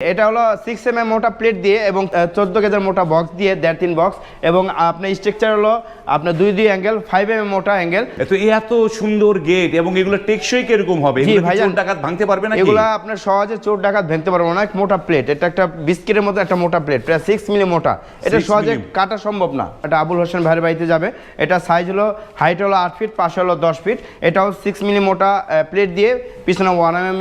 এটা হলো six M M মোটা প্লেট দিয়ে এবং চোদ্দ কেজির মোটা বক্স দিয়ে দেড় তিন বক্স এবং আপনার স্ট্রাকচার হলো আপনার দুই দুই অ্যাঙ্গেল ফাইভ এম এম মোটা অ্যাঙ্গেল তো এত সুন্দর গেট এবং এগুলো টেকসই কীরকম হবে। চোর ডাকাত ভাঙতে পারবে না এগুলো আপনার সহজে চোর ডাকাত ভাঙতে পারব না মোটা প্লেট এটা একটা বিস্কিটের মতো একটা মোটা প্লেট প্রায় সিক্স মিলি মোটা। এটা সহজে কাটা সম্ভব না। এটা আবুল হোসেন ভাইয়ের বাড়িতে যাবে। এটা সাইজ হলো হাইট হলো আট ফিট পাশে হলো দশ ফিট এটাও সিক্স মিলি মোটা প্লেট দিয়ে পিছনে ওয়ান এম এম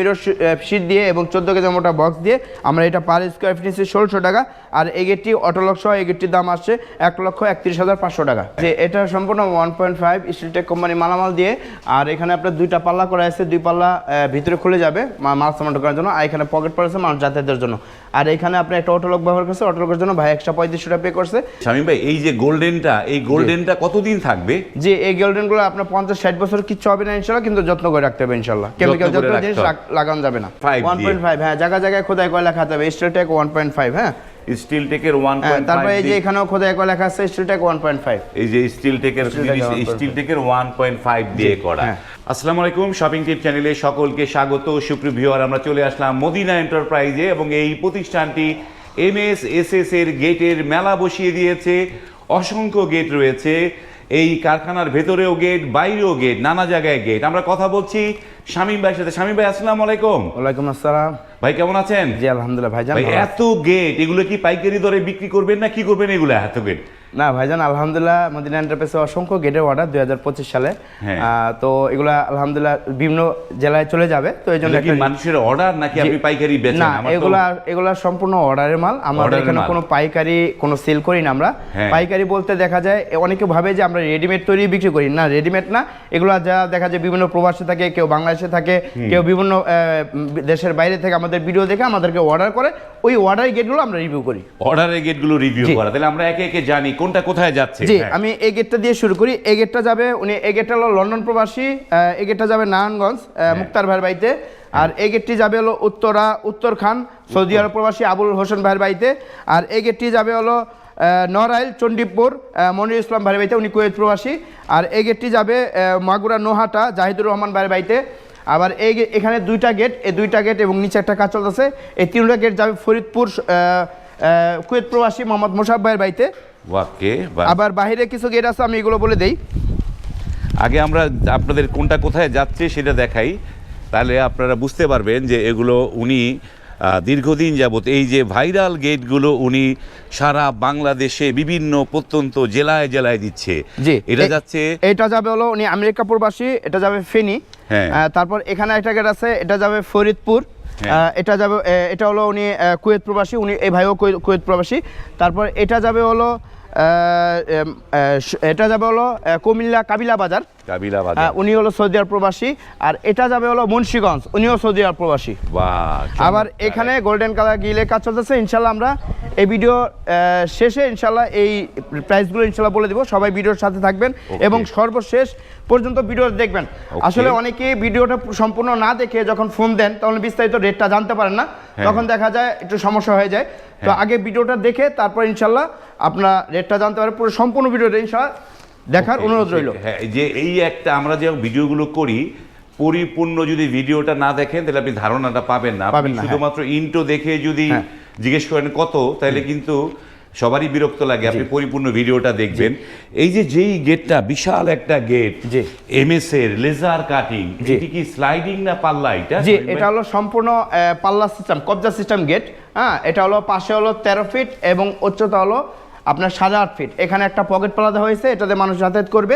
শীট দিয়ে এবং চোদ্দ কেজি মোটা বক্স দিয়ে আমরা এটা পার স্কোয়ার ফিট নিচ্ছি ষোলশো টাকা, আর এই গেটটি অটোলক সহ এই গেটটির দাম আসছে এক লক্ষ একত্রিশ হাজার পাঁচশো টাকা। যে এটা সম্পূর্ণ one point five Steeltech company মালামাল দিয়ে, আর এখানে আপনার দুইটা পাল্লা করা আছে, দুই পাল্লা ভিতরে খুলে যাবে মাল সামান করার জন্য, আর এখানে পকেট পড়েছে মানুষ যাতায়াতের জন্য। আর এখানে আপনি একটা অটোলক ব্যবহার করছে অটোলকের জন্য ভাই একশো পঁয়ত্রিশশো টাকা পে করছে। স্বামী ভাই এই যে গোল্ডেনটা এই গোল্ডেনটা কতদিন থাকবে? যে এই গোল্ডেনগুলো আপনার পঞ্চাশ ষাট বছর কিচ্ছু হবে না ইনশাল্লাহ কিন্তু যত্ন করে রাখতে হবে ইনশাল্লাহ। কেমিক্যাল যত্ন জিনিস লাগানো যাবে না। ওয়ান পয়েন্ট ফাইভ হ্যাঁ জায়গায় জায়গায় খোদাই করে লেখা যাবে স্টেটেক ওয়ান পয়েন্ট ফাইভ হ্যাঁ। স্টিল টেকের 1.5 তারপর এই যে এখানেও খোদাই করা লেখা আছে স্টিলটেক ওয়ান পয়েন্ট ফাইভ এই যে স্টিল টেকের 1.5 স্টিল টেকের ওয়ান পয়েন্ট ফাইভ দিয়ে করা। হ্যাঁ। আসসালামু আলাইকুম শপিং টিপ চ্যানেলে সকলকে স্বাগত। সুপ্রিয় ভিউয়ার আমরা চলে আসলাম মদিনা এন্টারপ্রাইজে এবং এই প্রতিষ্ঠানটি এম এস এস এস এর গেটের মেলা বসিয়ে দিয়েছে। অসংখ্য গেট রয়েছে। এই কারখানার ভেতরেও গেট বাইরেও গেট নানা জায়গায় গেট আমরা কথা বলছি শামীম ভাইয়ের সাথে। শামীম ভাই আসসালাম আলাইকুম। ওয়ালাইকুম আসসালাম। ভাই কেমন আছেন? জি আলহামদুলিল্লাহ। ভাই এত গেট এগুলো কি পাইকারি দরে বিক্রি করবেন না কি করবেন এগুলো? এত গেট না ভাইজান আলহামদুলিল্লাহ মদিনা এন্টারপ্রাইজে অসংখ্য গেটের অর্ডার দুই হাজার পঁচিশ সালে। হ্যাঁ। তো এগুলা আলহামদুলিল্লাহ বিভিন্ন জেলায় চলে যাবে। তো এই জন্য মানুষের অর্ডার নাকি আপনি পাইকারি বেচেন? না এগুলা এগুলা সম্পূর্ণ অর্ডারের মাল। আমাদের এখানে কোনো পাইকারি কোনো সেল করি না আমরা। হ্যাঁ। পাইকারি বলতে দেখা যায় অনেকে ভাবে যে আমরা রেডিমেড তৈরি বিক্রি করি। না রেডিমেড না। এগুলা যা দেখা যায় বিভিন্ন প্রবাসে থাকে কেউ বাংলাদেশে থাকে কেউ বিভিন্ন দেশের বাইরে থেকে আমাদের ভিডিও দেখে আমাদেরকে অর্ডার করে। ওই অর্ডার গেটগুলো আমরা রিভিউ করি। অর্ডারের গেটগুলো রিভিউ করা। তাহলে আমরা একে একে জানি কোনটা কোথায় যাচ্ছে। জি হ্যাঁ। আমি এই গেটটা দিয়ে শুরু করি। এই গেটটা যাবে উনি এই গেটটা হলো লন্ডন প্রবাসী এই গেটটা যাবে নারায়ণগঞ্জ মুক্তার ভাইয়ের বাড়িতে। আর এই গেটটি যাবে হলো উত্তরা উত্তর খান সৌদি আরব প্রবাসী আবুল হোসেন ভাইয়ের বাড়িতে। আর এই গেটটি যাবে হলো নরাইল চণ্ডীপুর মনির ইসলাম ভাইয়ের বাড়িতে উনি কুয়েত প্রবাসী। আর এই গেটটি যাবে মাগুরা নোহাটা জাহিদুর রহমান ভাইয়ের বাড়িতে। আবার এই এখানে দুইটা গেট এই দুইটা গেট এবং নিচে একটা কাজ চলতেছে। এই তিনটা গেট যাবে ফরিদপুর কুয়েত প্রবাসী মোহাম্মদ মোশাব ভাইয়ের বাড়িতে। ওকে আবার বাইরে কিছু গেট আছে আমি এগুলো বলে দেই। আগে আমরা আপনাদের কোনটা কোথায় যাচ্ছে সেটা দেখাই। তাহলে আপনারা বুঝতে পারবেন যে এগুলো উনি দীর্ঘদিন যাবত এই যে ভাইরাল গেটগুলো উনি সারা বাংলাদেশে বিভিন্ন প্রত্যন্ত জেলায় জেলায় দিচ্ছে এটা যাচ্ছে এটা যাবে হলো উনি আমেরিকা প্রবাসী এটা যাবে ফেনি হ্যাঁ। তারপর এখানে একটা গেট আছে এটা যাবে ফরিদপুর হ্যাঁ। এটা যাবে এটা হলো উনি কুয়েত প্রবাসী উনি এই ভাইও কুয়েত- প্রবাসী তারপর এটা যাবে হলো এটা যাবে হলো কুমিল্লা কাবিলা বাজার। কাবিলা বাজার। উনি হলো সৌদি আরব প্রবাসী। আর এটা যাবে হলো মুন্সিগঞ্জ উনিও সৌদি আরব প্রবাসী। আবার এখানে গোল্ডেন কালার গিলে কাজ চলতেছে ইনশাল্লাহ আমরা এই ভিডিও শেষে ইনশাল্লাহ এই প্রাইসগুলো ইনশাল্লাহ বলে দিব। সবাই ভিডিওর সাথে থাকবেন এবং সর্বশেষ পর্যন্ত ভিডিও দেখবেন। আসলে অনেকে ভিডিওটা সম্পূর্ণ না দেখে যখন ফোন দেন তখন বিস্তারিত রেটটা জানতে পারেন না। তখন দেখা যায় একটু সমস্যা হয়ে যায়। তো আগে ভিডিওটা দেখে তারপর ইনশাল্লাহ আপনার রেটটা জানতে পারেন পুরো সম্পূর্ণ ভিডিওটা ইনশাল্লাহ দেখার অনুরোধ রইল হ্যাঁ যে এই একটা আমরা যে ভিডিওগুলো করি পরিপূর্ণ যদি ভিডিওটা না দেখেন তাহলে আপনি ধারণাটা পাবেন না আপনি হ্যাঁ। শুধুমাত্র ইন্টো দেখে যদি হ্যাঁ। জিজ্ঞেস করেন কত তাহলে কিন্তু সবারই বিরক্ত লাগে আপনি পরিপূর্ণ ভিডিওটা দেখবেন এই যে যেই গেটটা বিশাল একটা গেট জি। এমএস এর লেজার কাটিং। এটি কি স্লাইডিং না পাল্লা এটা জি এটা হলো সম্পূর্ণ পাল্লা সিস্টেম কবজা সিস্টেম গেট হ্যাঁ এটা হলো পাশে হলো তেরো ফিট এবং উচ্চতা হলো আপনার সাড়ে আট ফিট এখানে একটা পকেট পাল্লা দেওয়া হয়েছে এটাতে মানুষ যাতায়াত করবে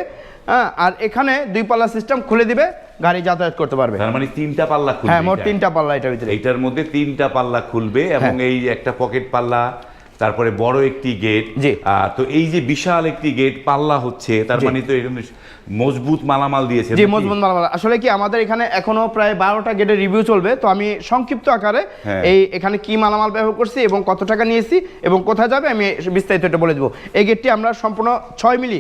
হ্যাঁ আর এখানে দুই পাল্লা সিস্টেম খুলে দিবে গাড়ি যাতায়াত করতে পারবে। তার মানে তিনটা পাল্লা খুলবে হ্যাঁ মোট তিনটা পাল্লা এটার ভিতরে। এটার মধ্যে তিনটা পাল্লা খুলবে এবং হ্যাঁ। এই একটা পকেট পাল্লা তারপরে বড় একটি গেট। তো এই যে বিশাল একটি গেট পাল্লা হচ্ছে তার মানে তো এরকম মজবুত মালামাল দিয়েছে জি মজবুত মালামাল। আসলে কি আমাদের এখানে এখনও প্রায় বারোটা গেটের রিভিউ চলবে তো আমি সংক্ষিপ্ত আকারে হ্যাঁ। এই এখানে কি মালামাল ব্যবহার করছি এবং কত টাকা নিয়েছি এবং কোথায় যাবে আমি বিস্তারিত এটা বলে দেবো। এই গেটটি আমরা সম্পূর্ণ ছয় মিলি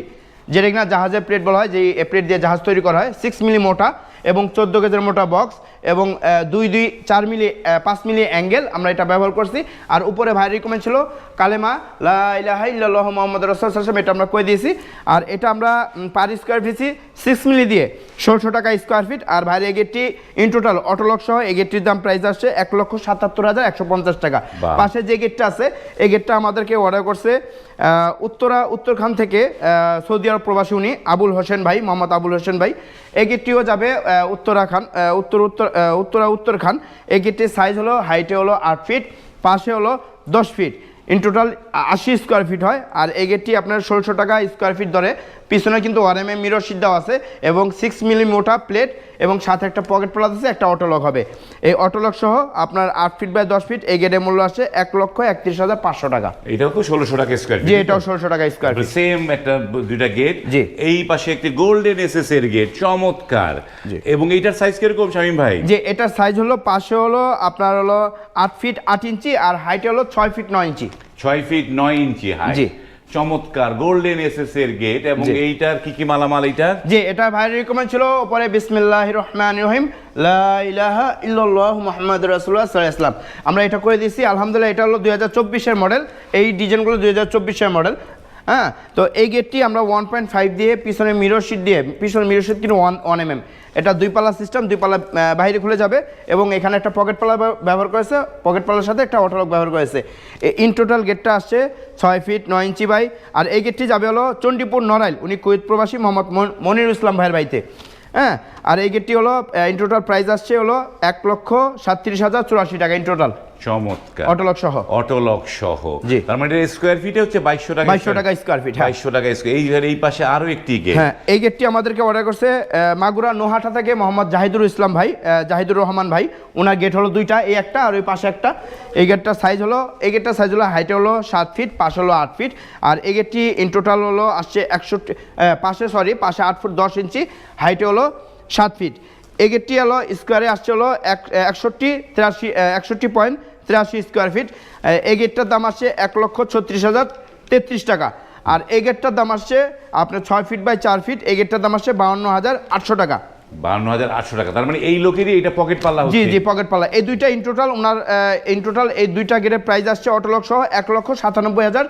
যেটা কিনা জাহাজের প্লেট বলা হয় যে প্লেট দিয়ে জাহাজ তৈরি করা হয় সিক্স মিলি মোটা। এবং চোদ্দ গেজের মোটা বক্স এবং দুই দুই চার মিলি পাঁচ মিলি অ্যাঙ্গেল আমরা এটা ব্যবহার করছি। আর উপরে ভাই রিকমেন্ড ছিল কালেমা লা ইলাহা ইল্লাল্লাহু মোহাম্মদ রসুল এটা আমরা করে দিয়েছি। আর এটা আমরা পার স্কোয়ার ফিটছি সিক্স মিলি দিয়ে ষোলোশো টাকা স্কোয়ার ফিট আর ভাইয়ের এই গেটটি ইন টোটাল অটোলক সহ এই গেটটির দাম প্রাইস আসছে এক লক্ষ সাতাত্তর হাজার একশো পঞ্চাশ টাকা। পাশে যে গেটটা আছে এই গেটটা আমাদেরকে অর্ডার করছে উত্তরা উত্তরখান থেকে সৌদি আরব প্রবাসী উনি আবুল হোসেন ভাই মোহাম্মদ আবুল হোসেন ভাই। এই গেটটিও যাবে আহ, উত্তরাখান উত্তর উত্তর উত্তরা উত্তরখান। এই গেটটির সাইজ হলো হাইটে হলো আট ফিট পাশে হলো দশ ফিট ইন টোটাল আশি স্কোয়ার ফিট হয়। আর এই গেটটি আপনার ষোলোশো টাকা স্কোয়ার ফিট ধরে। পিছনে কিন্তু one M M mirror sheet দেওয়া আছে এবং সিক্স মিলি মোটা প্লেট এবং সাথে একটা পকেট প্লাস আছে একটা অটোলক হবে। এই অটোলক সহ আপনার আট ফিট বাই দশ ফিট এই গেটের মূল্য আসছে এক লক্ষ একত্রিশ হাজার পাঁচশো টাকা। এটাও তো ষোলোশো টাকা স্কোয়ার জি এটাও ষোলোশো টাকা স্কোয়ার ফিট সেম একটা দুইটা গেট জি। এই পাশে একটি গোল্ডেন এসএস এর গেট চমৎকার। এবং এইটার সাইজ কীরকম শামীম ভাই? যে এটার সাইজ হলো পাশে হলো আপনার হলো আট ফিট আট ইঞ্চি আর হাইট হলো ছয় ফিট নয় ইঞ্চি। ছয় ফিট নয় ইঞ্চি হাই জি। চমৎকার গোল্ডেন এসএস এর গেট এবং এইটার কি কি মালামাল এইটার? জি এটা ভাই রিকমেন্ড ছিল পরে বিসমিল্লাহ রহমান রহিম লা ইলাহা ইল্লাল্লাহু মুহাম্মাদুর রাসূলুল্লাহ সাল্লাল্লাহু আলাইহি আমরা এটা করে দিয়েছি আলহামদুলিল্লাহ এটা হলো দুই হাজার চব্বিশের মডেল এই ডিজাইনগুলো দুই হাজার চব্বিশের মডেল হ্যাঁ? তো এই গেটটি আমরা ওয়ান পয়েন্ট ফাইভ দিয়ে পিছনে মিরর শিট দিয়ে পিছনে মিরর শিট কিন্তু ওয়ান ওয়ান এম এটা দুই পাল্লা সিস্টেম দুই আহ, বাইরে খুলে যাবে এবং এখানে একটা পকেট পাল্লা ব্যবহার করেছে পকেট পাল্লার সাথে একটা অটোলক ব্যবহার করেছে। ইন টোটাল গেটটা আসছে ছয় ফিট নয় ইঞ্চি বাই আর এই গেটটি যাবে হলো চণ্ডীপুর নড়াইল উনি কুয়েত প্রবাসী মোহাম্মদ মনির ইসলাম ভাইয়ের বাড়িতে। হ্যাঁ? আর এই গেটটি হলো ইন টোটাল প্রাইস আসছে হলো এক লক্ষ সাতত্রিশ হাজার চুরাশি টাকা ইন টোটাল চমৎকার। অটোলক সহ। অটোলক সহ। জি। তার মানে স্কোয়ার ফিটে হচ্ছে বাইশশো টাকা বাইশশো টাকা স্কোয়ার ফিট হ্যাঁ। বাইশশো টাকা স্কোয়ার এই এই পাশে আরও একটি গেট হ্যাঁ এই গেটটি আমাদেরকে অর্ডার করছে মাগুরা নোহাটা থেকে মোহাম্মদ জাহিদুর ইসলাম ভাই জাহিদুর রহমান ভাই। ওনার গেট হলো দুইটা এই একটা আর ওই পাশে একটা। এই গেটটার সাইজ হলো এই গেটটার সাইজ হলো হাইটে হলো সাত ফিট পাশে হলো আট ফিট আর এই গেটটি ইন টোটাল হলো আসছে একষট্টি পাশে সরি পাশে আট ফুট দশ ইঞ্চি হাইটে হলো সাত ফিট এই গেটটি হলো স্কোয়ারে আসছে হলো এক একষট্টি তিরাশি একষট্টি পয়েন্ট তিরাশি স্কোয়ার ফিট এই গেটটার দাম আসছে এক লক্ষ ছত্রিশ হাজার তেত্রিশ টাকা। আর এই গেটটার দাম আসছে আপনার ছয় ফিট বাই চার ফিট এই গেটটার দাম আসছে বাউন্ন হাজার আটশো টাকা। বাউন্ন হাজার আটশো টাকা। তার মানে এই লোকেরই এটা পকেট পাল্লা জি জি পকেট পাল্লা। এই দুইটা ইন টোটাল ওনার ইন টোটাল এই দুইটা গেটের প্রাইস আসছে অটোলক সহ এক লক্ষ সাতানব্বই হাজার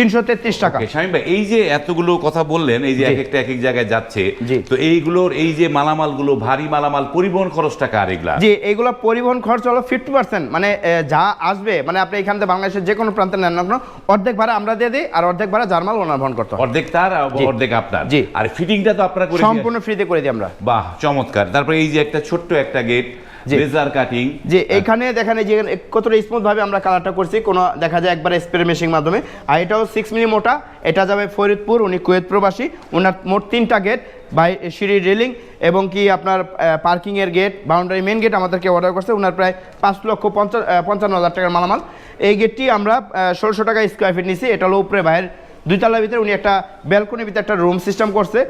তিনশো তেত্রিশ টাকা। শামীম ভাই এই যে এতগুলো কথা বললেন এই যে এক একটা এক এক জায়গায় যাচ্ছে তো এইগুলোর এই যে মালামালগুলো ভারী মালামাল পরিবহন খরচটা কার এগুলা? জি এগুলো পরিবহন খরচ হলো ফিফটি পার্সেন্ট মানে যা আসবে মানে আপনি এখান থেকে বাংলাদেশের যে কোনো প্রান্তে নেন না অর্ধেক ভাড়া আমরা দিয়ে দিই আর অর্ধেক ভাড়া জার্মাল ওনার বহন করতে অর্ধেক তার অর্ধেক আপনার। জি। আর ফিটিংটা তো আপনারা করে সম্পূর্ণ ফ্রিতে করে দিই আমরা। বাহ চমৎকার। তারপরে এই যে একটা ছোট্ট একটা গেট। লেজার কাটিং যে এইখানে দেখেন যে কতটা স্মুথ ভাবে আমরা কালারটা করছি। কোনো দেখা যায় একবার স্প্রে মেশিন মাধ্যমে। আর এটাও সিক্স মিলি মোটা। এটা যাবে ফরিদপুর উনি কুয়েত প্রবাসী। ওনার মোট তিনটা গেট বাই সিঁড়ির রেলিং এবং কি আপনার পার্কিং এর গেট বাউন্ডারি মেন গেট আমাদেরকে অর্ডার করছে। ওনার প্রায় পাঁচ লক্ষ পঞ্চাশ পঞ্চান্ন হাজার টাকার মালামাল। এই গেটটি আমরা ষোলোশো টাকা স্কোয়ার ফিট নিছি। এটা হলো উপরে বাইরের দুইতলার ভিতরে উনি একটা ব্যালকনির ভিতরে একটা রুম সিস্টেম করছে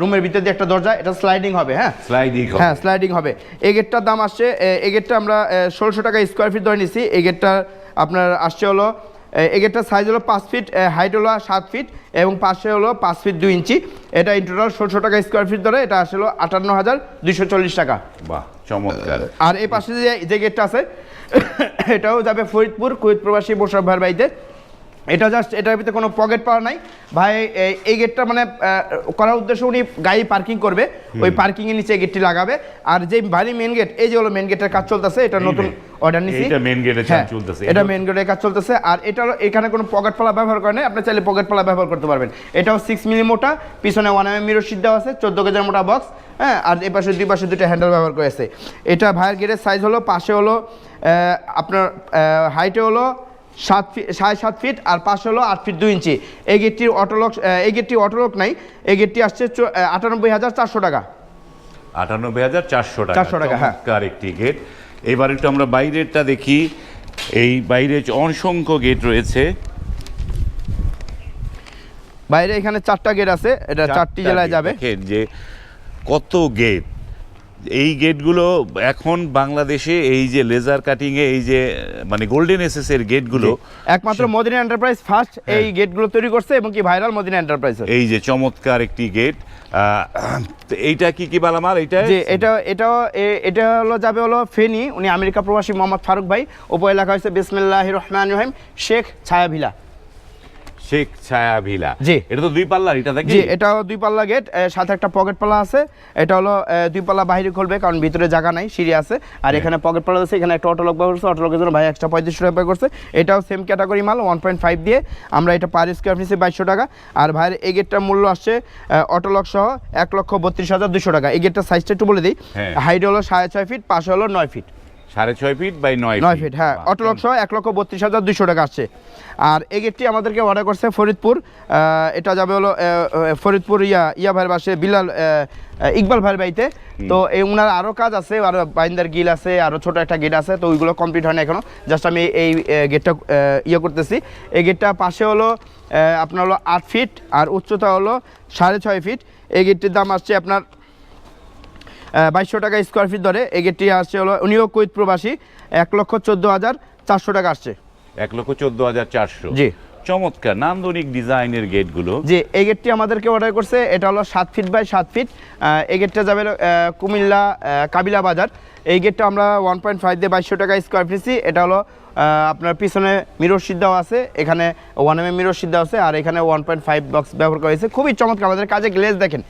রুমের ভিতরে দিয়ে একটা দরজা এটা স্লাইডিং হবে হ্যাঁ? স্লাইডিং হ্যাঁ স্লাইডিং হবে। এই গেটটার দাম আসছে এই গেটটা আমরা ষোলোশো টাকা স্কোয়ার ফিট ধরে নিছি। এই গেটটা আপনার আসছে হলো এই গেটটার সাইজ হলো পাঁচ ফিট হাইট হলো সাত ফিট এবং পাশে হলো পাঁচ ফিট দুই ইঞ্চি। এটা ইন টোটাল ষোলোশো টাকা স্কোয়ার ফিট ধরে এটা আসলো আটান্ন হাজার দুইশো চল্লিশ টাকা। বাহ চমৎকার। আর এই পাশে যে যে গেটটা আছে এটাও যাবে ফরিদপুর কুয়েত প্রবাসী মোশারফ ভাইয়ের বাড়িতে। এটা জাস্ট এটার ভিতরে কোনো পকেট পাওয়া নাই। ভাই এই- গেটটা মানে করার উদ্দেশ্য উনি গাড়ি পার্কিং করবে। ওই পার্কিং এর নিচে এই গেটটি লাগাবে। আর যে ভারী মেন গেট এই যে হলো মেন গেটের কাজ চলতেছে এটা নতুন অর্ডার নিছি। main gate এর কাজ হ্যাঁ, চলতেছে। এটা এটা- মেন গেটের কাজ চলতেছে। আর এটা হলো এখানে কোনো পকেট পালা ব্যবহার করে নাই। আপনি চাইলে পকেট পালা ব্যবহার করতে পারবেন। এটাও সিক্স মিলি মোটা পিছনে ওয়ান এম মিরর দেওয়া আছে চোদ্দ কেজির মোটা বক্স হ্যাঁ আর এই পাশে দুই পাশে দুটো হ্যান্ডেল ব্যবহার করেছে। এটা ভাইয়ের গেটের সাইজ হলো পাশে হলো আপনার হাইটে হলো সাত ফিট সাড়ে সাত ফিট আর পাশে হলো আট ফিট দুই ইঞ্চি। এই গেটটির অটোলক এই গেটটি অটোলক নাই এই গেটটি আসছে আটানব্বই হাজার চারশো টাকা। আটানব্বই হাজার চারশো টাকা। 400 টাকা, হ্যাঁ। একটি গেট। এবার একটু আমরা বাইরেরটা দেখি। এই বাইরে অসংখ্য গেট রয়েছে। বাইরে এখানে চারটা গেট আছে এটা চারটি জেলায় যাবে। যে কত গেট। এই গেটগুলো এখন বাংলাদেশে এই যে লেজার কাটিং এ এই যে মানে গোল্ডেন এসএস এর গেটগুলো একমাত্র মদিনা এন্টারপ্রাইজ ফার্স্ট হ্যাঁ। এই গেটগুলো তৈরি করছে এবং কি ভাইরাল মদিনা এন্টারপ্রাইজ এই যে চমৎকার একটি গেট এইটা কি কি বালামাল? এইটা যে এটা এটাও এ- এটা হলো যাবে হলো ফেনি উনি আমেরিকা প্রবাসী মোহাম্মদ ফারুক ভাই উপএলাকা হয়েছে বিসমিল্লাহ রহমান রহিম শেখ ছায়াভিলা। শেখ ছায়া ভিলা। জি। এটা তো দুই পাল্লার এটা দেখি জি এটাও দুই পাল্লা গেট সাথে একটা পকেট পাল্লা আছে। এটা হলো দুই পাল্লা বাইরে খুলবে কারণ ভিতরে জায়গা নাই সিঁড়ি আছে। আর এখানে পকেট পাল্লা আছে এখানে একটা অটো লক ব্যবহার করছে অটো লকের জন্য ভাই এক্সট্রা পঁয়ত্রিশশো টাকা করছে। এটাও সেম ক্যাটাগরি মাল ওয়ান পয়েন্ট ফাইভ দিয়ে। আমরা এটা পার স্কোয়ার ফিসে বাইশশো টাকা। আর ভাইয়ের এই গেটটার মূল্য আসছে অটো লক সহ এক লক্ষ বত্রিশ হাজার দুশো টাকা। এই গেটটার সাইজটা একটু বলে দিই। হ্যাঁ। হাইট হলো সাড়ে ছয় ফিট পাশে হলো নয় ফিট সাড়ে ছয় ফিট বাই নয় নয় ফিট হ্যাঁ অটো লক সহ এক লক্ষ বত্রিশ হাজার দুশো টাকা আসছে। আর এই গেটটি আমাদেরকে অর্ডার করছে ফরিদপুর এটা যাবে হলো ফরিদপুর ইয়া ইয়া ভাইয়ের বাসে বিলাল ইকবাল ভাইয়ের বাড়িতে। তো এই উনার আরও কাজ আছে আরও বাইন্দার গিল আছে আরও ছোট একটা গেট আছে তো ওইগুলো কমপ্লিট হয় না এখনও। জাস্ট আমি এই গেটটা ইয়ে করতেছি। এই গেটটা পাশে হলো আপনার হলো আট ফিট আর উচ্চতা হলো সাড়ে ছয় ফিট এই গেটটির দাম আসছে আপনার বাইশশো টাকা স্কোয়ার ফিট ধরে এই গেটটি আসছে হলো উনিও কুইত প্রবাসী। এক লক্ষ চোদ্দ হাজার চারশো টাকা আসছে। এক লক্ষ চোদ্দ হাজার চারশো। জি। চমৎকার নান্দনিক ডিজাইনের গেটগুলো যে এই গেটটি আমাদেরকে অর্ডার করছে। এটা হলো সাত ফিট বাই সাত ফিট এই গেটটা যাবে কুমিল্লা কাবিলা বাজার। এই গেটটা আমরা ওয়ান পয়েন্ট ফাইভ দিয়ে বাইশশো টাকা স্কোয়ার ফিটছি এটা হলো আপনার পিছনে মিরর সিদ্ধাও আছে। এখানে ওয়ান এম এম মিরর সিদ্ধা আছে। আর এখানে ওয়ান পয়েন্ট ফাইভ বক্স ব্যবহার করা হয়েছে। খুবই চমৎকার। আমাদের কাজে গ্লেজ দেখেন।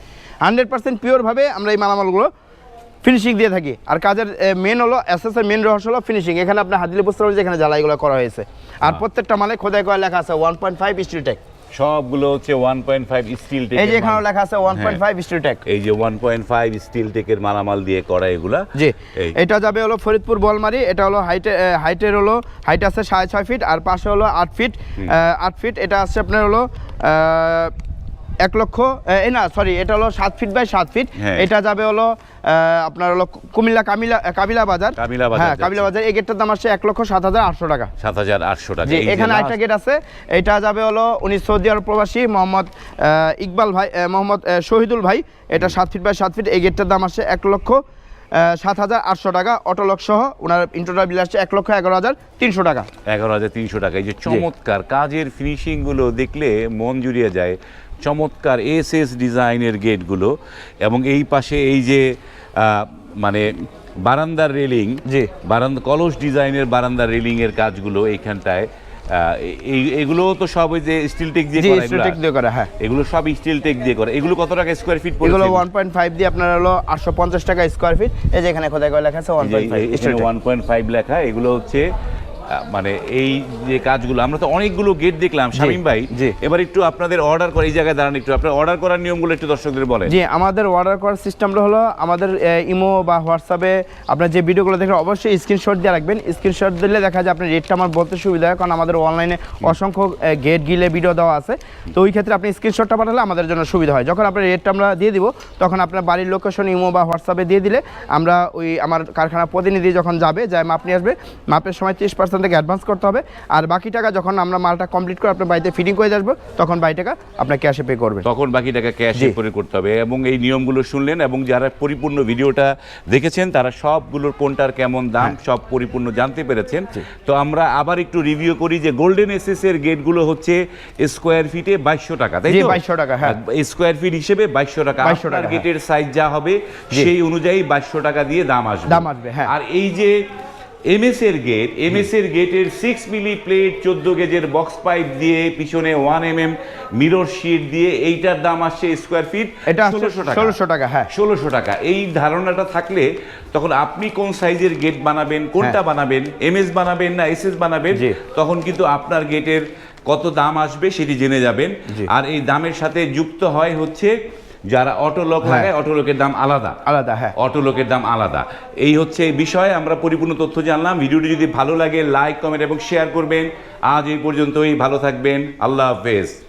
হান্ড্রেড পার্সেন্ট পিওরভাবে আমরা এই মালামালগুলো ফিনিশিং দিয়ে থাকি। আর কাজের মেন হলো এসএস এর মেন রহস্য হলো ফিনিশিং এখানে আপনার হাত দিলে বুঝতে পারবেন যে এখানে জ্বালাইগুলো করা হয়েছে। আর প্রত্যেকটা মালে খোদাই করে লেখা আছে one point five still take সবগুলো হচ্ছে ওয়ান পয়েন্ট ফাইভ স্টিল এই যে এখানে লেখা আছে one point five steel tech এই যে ওয়ান পয়েন্ট ফাইভ স্টিল টেকের মালামাল দিয়ে করা এগুলা। জি। এটা যাবে হলো ফরিদপুর বলমারি এটা হলো হাইটে হাইটের হলো হাইট আছে সাড়ে ছয় ফিট আর পাশে হলো আট ফিট আট ফিট এটা আছে আপনার হলো এক লক্ষ এই না সরি এটা হলো সাত ফিট বাই সাত ফিট হ্যাঁ। এটা যাবে হলো আপনার হলো কুমিল্লা কামিলা কাবিলা বাজার। কাবিলা বাজার হ্যাঁ। কাবিলা বাজার। এই গেটটার দাম আসছে এক লক্ষ সাত হাজার আটশো টাকা। সাত হাজার আটশো টাকা। এখানে একটা গেট আছে। এটা যাবে হলো উনি সৌদি আরব প্রবাসী মোহাম্মদ ইকবাল ভাই মোহাম্মদ শহীদুল ভাই। এটা সাত ফিট বাই সাত ফিট এই গেটটার দাম আসছে এক লক্ষ সাত হাজার আটশো টাকা। অটোলক সহ ওনার ইন্টোটাল বিল আসছে এক লক্ষ এগারো হাজার তিনশো টাকা। এগারো হাজার তিনশো টাকা। এই যে চমৎকার কাজের ফিনিশিংগুলো দেখলে মন জুড়িয়ে যায়। চমৎকার এস এস ডিজাইনের গেটগুলো এবং এই পাশে এই যে মানে বারান্দার রেলিং জি। বারান্দা কলস ডিজাইনের বারান্দার রেলিং এর কাজগুলো এইখানটায় এগুলো তো সব ওই যে স্টিল টেক দিয়ে করা এগুলা? স্ট্রেটেক দিয়ে করা হ্যাঁ এগুলো সব স্টিল টেক দিয়ে করে এগুলো কত টাকা স্কোয়ার ফিট পড়ছে এগুলো ওয়ান পয়েন্ট ফাইভ দিয়ে আপনার হলো আটশো পঞ্চাশ টাকা স্কোয়ার ফিট এই যে এখানে খোদাই করে লেখা আছে one point five one point five লেখা এগুলো হচ্ছে মানে এই যে কাজগুলো আমরা তো অনেকগুলো গেট দেখলাম শামিম ভাই। জি। এবার একটু আপনাদের অর্ডার করে এই জায়গায় দাঁড়ান একটু। আপনার অর্ডার করার নিয়মগুলো একটু দর্শকদের বলেন। জি আমাদের অর্ডার করার সিস্টেমটা হলো আমাদের ইমো বা হোয়াটসঅ্যাপে আপনার যে ভিডিওগুলো দেখেন অবশ্যই স্ক্রিনশট দিয়ে রাখবেন। স্ক্রিনশট দিলে দেখা যায় আপনার রেটটা আমার বলতে সুবিধা হয় কারণ আমাদের অনলাইনে অসংখ্য গেট গিলে ভিডিও দেওয়া আছে। তো ওই ক্ষেত্রে আপনি স্ক্রিনশটটা পাঠালে আমাদের জন্য সুবিধা হয়। যখন আপনার রেটটা আমরা দিয়ে দিব তখন আপনার বাড়ির লোকেশন ইমো বা হোয়াটসঅ্যাপে দিয়ে দিলে আমরা ওই আমার কারখানা প্রতিনিধি যখন যাবে যায় মাপ নিয়ে আসবে। মাপের সময় ত্রিশ পার্সেন্ট থেকে অ্যাডভান্স করতে হবে আর বাকি টাকা যখন আমরা মালটা কমপ্লিট করে আপনার বাড়িতে ফিটিং করে আসব তখন বাড়ি টাকা আপনার ক্যাশে পে করবেন তখন বাকি টাকা ক্যাশ। করে করতে হবে এবং এই নিয়মগুলো শুনলেন এবং যারা পরিপূর্ণ ভিডিওটা দেখেছেন তারা সবগুলোর কোনটার কেমন দাম হ্যাঁ। সব পরিপূর্ণ জানতে পেরেছেন তো আমরা আবার একটু রিভিউ করি যে গোল্ডেন এসএস এর গেটগুলো হচ্ছে স্কোয়ার ফিটে বাইশশো টাকা তাই তো 2200 টাকা, হ্যাঁ। স্কোয়ার ফিট হিসেবে বাইশশো টাকা 2200 আপনার টাকা, হ্যাঁ। গেটের সাইজ যা হবে সেই অনুযায়ী বাইশশো টাকা দিয়ে দাম আসবে দাম আসবে, হ্যাঁ। আর এই যে এমএস এর গেট এমএস এর গেটের সিক্স মিলি প্লেট চোদ্দ গেজের বক্স পাইপ দিয়ে পিছনে one M M mirror sheet দিয়ে এইটার দাম আসছে স্কোয়ার ফিট এটা আসছে 1600 টাকা, হ্যাঁ। ষোলোশো টাকা। এই ধারণাটা থাকলে তখন আপনি কোন সাইজের গেট বানাবেন কোনটা বানাবেন এমএস বানাবেন না এসএস বানাবেন। তখন কিন্তু আপনার গেটের কত দাম আসবে সেটি জেনে যাবেন। আর এই দামের সাথে যুক্ত হয় হচ্ছে যারা অটো লোক হ্যাঁ। লাগায় অটো লোকের দাম আলাদা। আলাদা হ্যাঁ। অটো লোকের দাম আলাদা। এই হচ্ছে এই বিষয়ে আমরা পরিপূর্ণ তথ্য জানলাম। ভিডিওটি যদি ভালো লাগে লাইক কমেন্ট এবং শেয়ার করবেন। আজ এই পর্যন্তই ভালো থাকবেন। আল্লাহ হাফেজ।